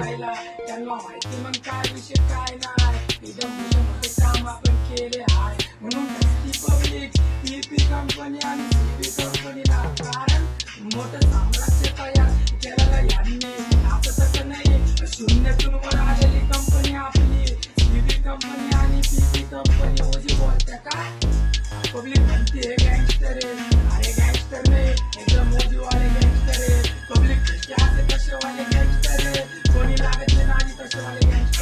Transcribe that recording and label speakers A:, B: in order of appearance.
A: भेटायला त्यांना माहिती मग काय विषय काय नाही मोठे मोठे काम आपण केले आहे म्हणून पब्लिक पीपी कंपनी आणि सीपी कंपनीला कारण मोठं साम्राज्य तयार केलेलं यांनी असं तसं नाही शून्यातून वर आलेली कंपनी आपली सीबी कंपनी आणि पीपी कंपनी ओजी बोलते का पब्लिक म्हणते हे गँगस्टर आहे अरे गँगस्टर नाही एकदम मोदीवाले